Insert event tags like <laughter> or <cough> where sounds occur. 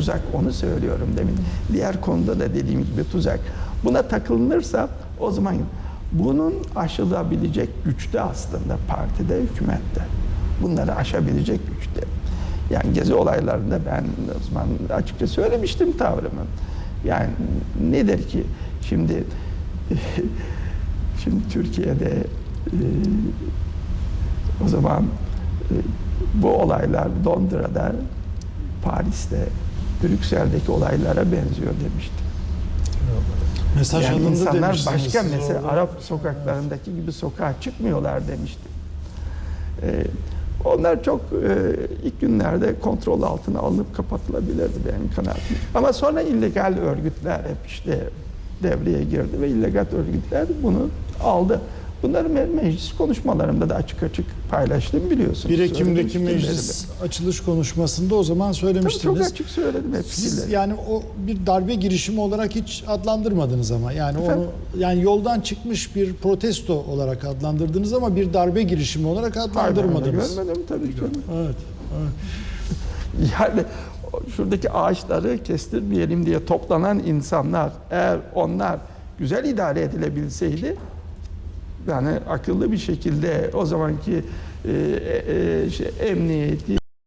tuzak onu söylüyorum demin. Diğer konuda da dediğim gibi tuzak. Buna takılınırsa o zaman bunun aşılabilecek güçte aslında partide, hükümette. Bunları aşabilecek güçte. Yani gezi olaylarında ben o zaman açıkça söylemiştim tavrımı. Yani nedir ki şimdi <laughs> şimdi Türkiye'de e, o zaman e, bu olaylar Londra'da, Paris'te, Brüksel'deki olaylara benziyor demiştim. Mesaj Yani insanlar başka mesela orada. Arap sokaklarındaki gibi sokağa çıkmıyorlar demiştim. Ee, onlar çok e, ilk günlerde kontrol altına alınıp kapatılabilirdi benim kanaatim. Ama sonra illegal örgütler hep işte devreye girdi ve illegal örgütler bunu aldı. Bunları me- meclis konuşmalarımda da açık açık paylaştım biliyorsunuz. 1 Ekim'deki meclis açılış konuşmasında o zaman Tabii çok söylemiştiniz. açık söyledim Siz hepsiyle. yani o bir darbe girişimi olarak hiç adlandırmadınız ama yani Efendim? onu yani yoldan çıkmış bir protesto olarak adlandırdınız ama bir darbe girişimi olarak Hayır, adlandırmadınız. Görmedim tabii ki. Evet. evet. <laughs> Yani şuradaki ağaçları kestirmeyelim diye toplanan insanlar eğer onlar güzel idare edilebilseydi yani akıllı bir şekilde o zamanki e, e, şey, emniyeti,